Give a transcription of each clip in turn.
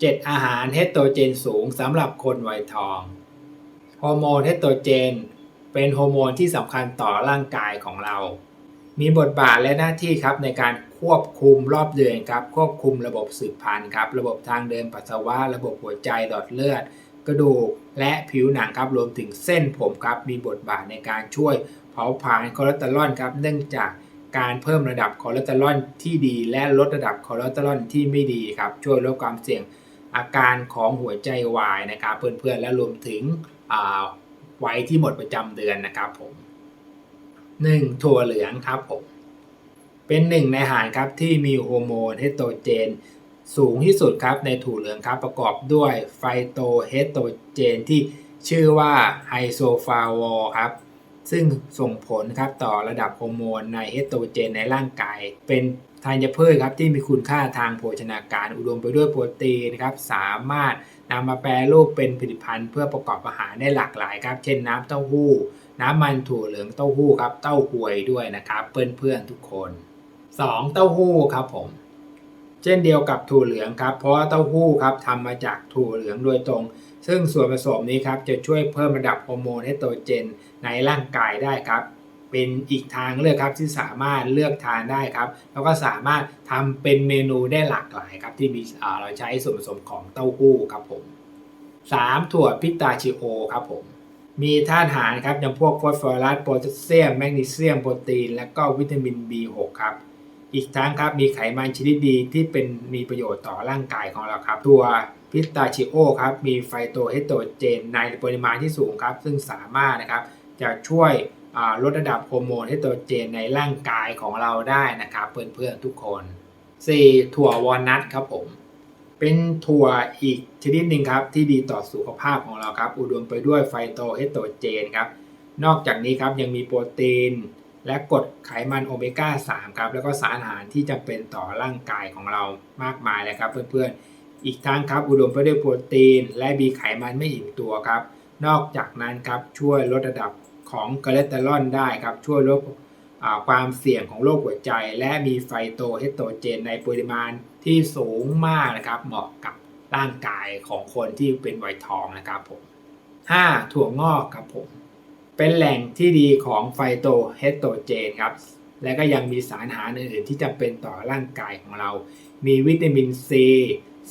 7 อาหารเฮสโตรเจนสูงสำหรับคนวัยทองฮอร์โมนเฮสโตรเจน เป็นฮอร์โมนที่สำคัญต่อร่างกายของเรา มีบทบาทและหน้าที่ครับในการควบคุมรอบเดือนครับ ควบคุมระบบสืบพันธุ์ครับ ระบบทางเดินปัสสาวะ ระบบหัวใจหลอดเลือด กระดูกและผิวหนังครับรวมถึงเส้นผมครับ มีบทบาทในการช่วยเผาผลาญคอเลสเตอรอลครับ เนื่องจากการเพิ่มระดับคอเลสเตอรอลที่ดี และลดระดับคอเลสเตอรอลที่ไม่ดีครับ ช่วยลดความเสี่ยง อาการของหัวใจวายนะครับเพื่อนๆและรวมถึงวัยที่หมดประจำเดือนนะครับผม 1. ถั่วเหลืองครับผมเป็นหนึ่งในอาหารครับที่มีฮอร์โมนเฮสโตรเจน สูงที่สุดครับในถั่วเหลืองครับประกอบด้วยไฟโตเฮสโตรเจนที่ชื่อว่าไฮโซฟาวอลครับ ซึ่งส่งผลครับต่อระดับฮอร์โมนในเอสโตรเจนในร่างกาย เป็นธัญพืชครับที่มีคุณค่าทางโภชนาการอุดมไปด้วยโปรตีนครับสามารถนำมาแปรรูปเป็นผลิตภัณฑ์เพื่อประกอบอาหารได้หลากหลายครับ เช่นน้ำเต้าหู้ น้ำมันถั่วเหลืองเต้าหู้ครับเต้าหวยด้วยนะครับ เพื่อนๆทุกคน 2. เต้าหู้ครับผม เช่นเดียวกับถั่วเหลืองครับ เพราะว่าเต้าหู้ครับทำมาจากถั่วเหลืองโดยตรง ซึ่งส่วนผสมนี้ครับจะช่วยเพิ่มระดับฮอร์โมนเอสโตรเจนในร่างกายได้ครับ เป็นอีกทางเลือกครับที่สามารถเลือกทานได้ครับ แล้วก็สามารถทำเป็นเมนูได้หลากหลายครับที่มีเราใช้ส่วนผสมของเต้าหู้ครับผม 3. ถั่วพิตาชิโอครับผมมีธาตุอาหารครับอย่างพวกฟอสฟอรัสโพแทสเซียมแมกนีเซียมโปรตีน และก็วิตามิน B6 ครับ อีกทั้งครับมีไขมันชนิดดีที่เป็นมีประโยชน์ต่อร่างกายของเราครับ ตัวพิสตาชิโอครับมีไฟโตเฮสโตเจนในปริมาณที่สูงครับ ซึ่งสามารถนะครับจะช่วยลดระดับโฮอร์โมนเฮสโตเจนในร่างกายของเราได้นะครับเพื่อนๆทุกคน 4. ถั่ววอลนัทครับผม เป็นถั่วอีกชนิดหนึ่งครับที่ดีต่อสุขภาพของเราครับ อุดมไปด้วยไฟโตเฮสโตเจนครับ นอกจากนี้ครับยังมีโปรตีน และกรดไขมันโอเมก้า3ครับแล้วก็สารอาหารที่จำเป็นต่อร่างกายของเรามากมายเลยครับเพื่อนๆ อีกทั้งครับอุดมไปด้วยโปรตีน และมีไขมันไม่อิ่มตัวครับ นอกจากนั้นครับช่วยลดระดับของคอเลสเตอรอลได้ครับช่วยลดความเสี่ยงของโรคหัวใจ และมีไฟโตเฮสโตรเจนในปริมาณที่สูงมากนะครับเหมาะกับร่างกายของคนที่เป็นวัยทองนะครับผม 5. ถั่วงอกครับผม เป็นแหล่งที่ดีของไฟโตเฮสโตเจนครับ และก็ยังมีสารอาหารอื่นๆที่จำเป็นต่อร่างกายของเรา มีวิตามินซี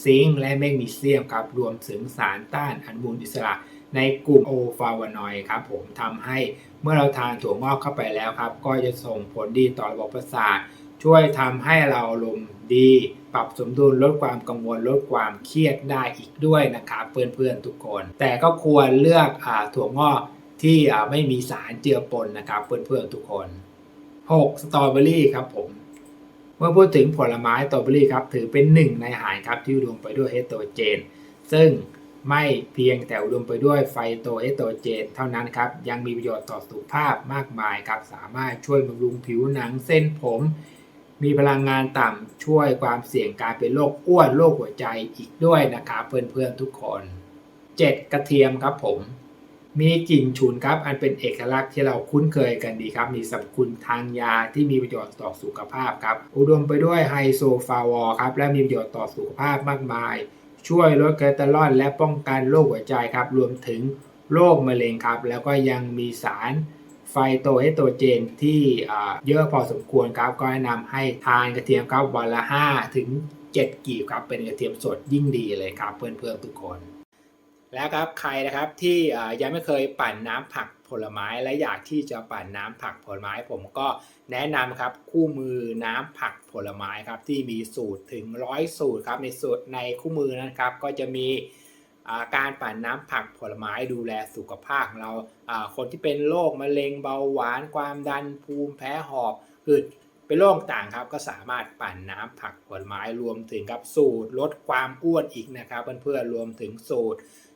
ซิงค์และแมกนีเซียมครับ รวมถึงสารต้านอนุมูลอิสระ ในกลุ่มโอฟาวานอยครับผมทำให้เมื่อเราทานถั่วงอกเข้าไปแล้วครับ ก็จะส่งผลดีต่อระบบประสาทช่วยทำให้เราอารมดี ปรับสมดุลลดความกังวลลดความเครียดได้อีกด้วยนะครับเพื่อนๆทุกคน แต่ก็ควรเลือกอถั่วงอก ที่ไม่มีสารเจือปนนะครับเพื่อนๆทุกคน 6. สตรอเบอรี่ครับผมเมื่อพูดถึงผลไม้สตรอเบอรี่ครับถือเป็นหนึ่งในอาหารครับที่อุดมไปด้วยเฮสโตรเจน ซึ่งไม่เพียงแต่อุดมไปด้วยไฟโตเอสโตรเจน เท่านั้นครับยังมีประโยชน์ต่อสุขภาพมากมายครับสามารถช่วยบำรุงผิวหนังเส้นผม มีพลังงานต่ำช่วยความเสี่ยงการเป็นโรคอ้วนโรคหัวใจอีกด้วยนะครับเพื่อนๆทุกคน 7. กระเทียมครับผม มีกลิ่นฉุนครับอันเป็นเอกลักษณ์ที่เราคุ้นเคยกันดีครับ มีสรรพคุณทางยาที่มีประโยชน์ต่อสุขภาพครับ อุดมไปด้วยไฮโซฟาวอครับและมีประโยชน์ต่อสุขภาพมากมาย ช่วยลดคอเลสเตอรอลและป้องกันโรคหัวใจครับรวมถึงโรคมะเร็งครับ แล้วก็ยังมีสารไฟโตเอสโตรเจนที่เยอะพอสมควรครับ ก็แนะนำให้ทานกระเทียมครับวันละ 5 ถึง 7 กีบครับเป็นกระเทียมสดยิ่งดีเลยครับเพื่อนๆทุกคน แล้วครับใครนะครับที่ยังไม่เคยปั่นน้ำผักผลไม้และอยากที่จะปั่นน้ำผักผลไม้ ผมก็แนะนำครับคู่มือน้ำผักผลไม้ครับที่มีสูตรถึงร้อยสูตรครับในสูตรในคู่มือนั้นครับ ก็จะมีาการปั่นน้ำผักผลไม้ดูแลสุขภาพของเราาคนที่เป็นโรคมะเร็งเบาหวานความดันภูมิแพ้หอบหืดเป็นโรคต่างครับก็สามารถปั่นน้ำผักผลไม้รวมถึงครับสูตรลดความอ้วนอีกนะครับเพื่อนๆรวมถึงสูตร